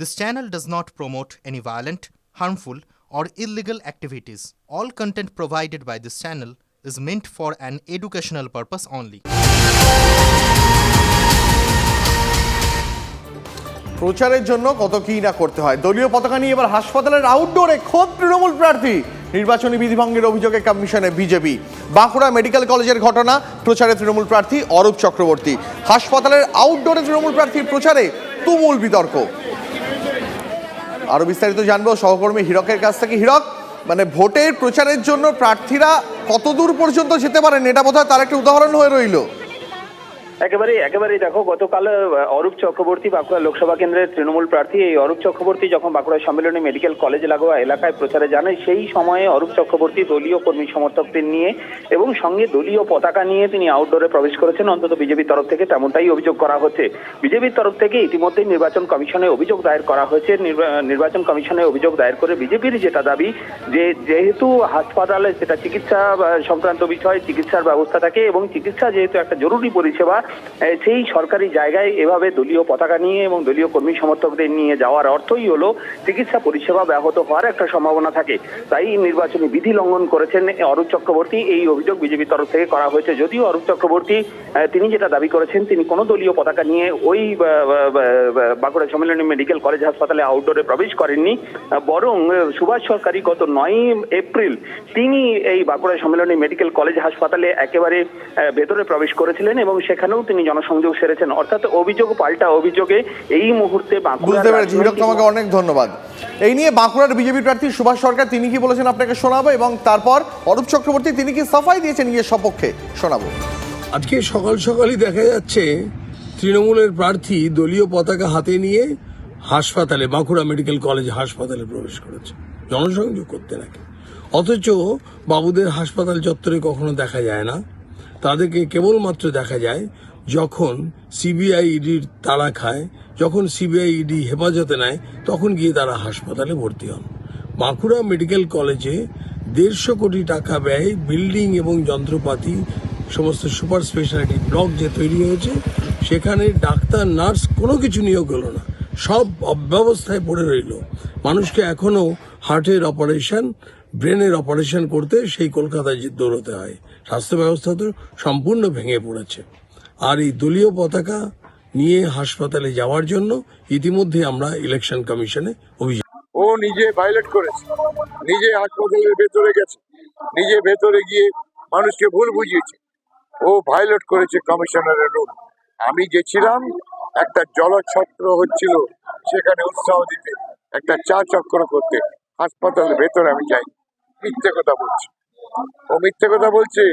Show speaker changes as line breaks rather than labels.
This channel does not promote any violent, harmful, or illegal activities. All content provided by this channel is meant for an educational purpose only.
প্রচারের জন্য কত কি না করতে হয়। দলীয় পতাকা নিয়ে এবার হাসপাতালের আউটডোরে খোদ তৃণমূল প্রার্থী। নির্বাচনী বিধিভঙ্গের অভিযোগে কমিশনে বিজেপি। বাঁকুড়া মেডিকেল কলেজের ঘটনা প্রচারে তৃণমূল প্রার্থী অরূপ চক্রবর্তী। হাসপাতালের আউটডোরে তৃণমূল প্রার্থীর প্রচারে তুমুল বিতর্ক। আরও বিস্তারিত জানব, সহকর্মী হিরকের কাছ থেকে। হীরক মানে ভোটের প্রচারের জন্য প্রার্থীরা কতদূর পর্যন্ত যেতে পারেন? এটা বোধহয় তার একটা উদাহরণ হয়ে রইল।
একেবারে একেবারেই দেখো, গতকাল অরূপ চক্রবর্তী বাঁকুড়া লোকসভা কেন্দ্রের তৃণমূল প্রার্থী, এই অরূপ চক্রবর্তী যখন বাঁকুড়া সম্মেলনী মেডিকেল কলেজ লাগোয়া এলাকায় প্রচারে যান সেই সময়ে অরূপ চক্রবর্তী দলীয় কর্মী সমর্থকদের নিয়ে এবং সঙ্গে দলীয় পতাকা নিয়ে তিনি আউটডোরে প্রবেশ করেছেন, অন্তত বিজেপির তরফ থেকে তেমনটাই অভিযোগ করা হচ্ছে। বিজেপির তরফ থেকে ইতিমধ্যেই নির্বাচন কমিশনে অভিযোগ দায়ের করা হয়েছে। নির্বা- নির্বাচন কমিশনে অভিযোগ দায়ের করে বিজেপির যেটা দাবি, যে যেহেতু হাসপাতালে সেটা চিকিৎসা সংক্রান্ত বিষয়, চিকিৎসার ব্যবস্থা থাকে এবং চিকিৎসা যেহেতু একটা জরুরি পরিষেবা সেই সরকারি জায়গায় এভাবে দলীয় পতাকা নিয়ে এবং দলীয় কর্মী সমর্থকদের নিয়ে যাওয়ার অর্থই হলো চিকিৎসা পরিষেবা ব্যাহত হওয়ার একটা সম্ভাবনা থাকে। তাই নির্বাচনী বিধি লঙ্ঘন করেছেন অরূপ চক্রবর্তী। এই অভিযোগ বিজেপির তরফ থেকে করা হয়েছে। যদিও অরূপ চক্রবর্তী তিনি যেটা দাবি করেছেন, তিনি কোনো দলীয় পতাকা নিয়ে ওই বাঁকুড়া সম্মেলনী মেডিকেল কলেজ হাসপাতালে আউটডোরে প্রবেশ করেননি। বরং সুভাষ সরকারি গত নয় এপ্রিল তিনি এই বাঁকুড়া সম্মেলনী মেডিকেল কলেজ হাসপাতালে একেবারে ভেতরে প্রবেশ করেছিলেন এবং সেখানেও তিনি জনসংযোগ সেরেছেন। অর্থাৎ অভিযোগ পাল্টা অভিযোগে এই মুহূর্তে
বুঝতে পেরেছি। হীরক তোমাকে অনেক ধন্যবাদ। এই নিয়ে বাঁকুড়ার বিজেপি প্রার্থী সুভাষ সরকার তিনি কি বলেছেন আপনাকে শোনাবো এবং তারপর অরূপ চক্রবর্তী তিনি কি সাফাই দিয়েছেন নিজের সপক্ষে? শোনাবো।
আজকে সকাল সকালই দেখা যাচ্ছে তৃণমূলের প্রার্থী দলীয় পতাকা হাতে নিয়ে হাসপাতালে বাঁকুড়া মেডিকেল কলেজ হাসপাতালে প্রবেশ করেছে। জনসংযোগ করতে নাকি। অথচ বাবুদের হাসপাতাল চত্বরে কখনো দেখা যায় না। তাদেরকে কেবলমাত্র দেখা যায় যখন সিবিআই ইডির তাড়া খায়, যখন সিবিআই ইডি হেফাজতে নেয়, তখন গিয়ে তারা হাসপাতালে ভর্তি হন। বাঁকুড়া মেডিকেল কলেজে দেড়শো কোটি টাকা ব্যয় বিল্ডিং এবং যন্ত্রপাতি, সমস্ত সুপার স্পেশালিটি ব্লক যে তৈরি হয়েছে, সেখানে ডাক্তার, নার্স কোনো কিছু নিয়োগ হলো না। সব অব্যবস্থায় পড়ে রইল। মানুষকে এখনও হার্টের অপারেশন, ব্রেনের অপারেশন করতে সেই কলকাতায় দৌড়তে হয়। স্বাস্থ্য ব্যবস্থা তো সম্পূর্ণ ভেঙে পড়েছে। আর এই দলীয় পতাকা নিয়ে হাসপাতালে যাওয়ার জন্য ইতিমধ্যে আমরা ইলেকশন কমিশনে অভিযোগ
ও নিজে ভাইলেট করেছে। নিজে হাসপাতালের ভেতরে গেছে। নিজে ভেতরে গিয়ে মানুষকে ভুল বুঝিয়েছে। ও ভাইলেট করেছে কমিশনারের রুল আমি গেছিলাম, একটা জলছত্র হচ্ছিল, সেখানে উৎসাহ দিতে, একটা চা চক্র করতে। হাসপাতালের ভেতরে আমি যাই মিথ্যে কথা বলছি। ও মিথ্যে কথা বলছে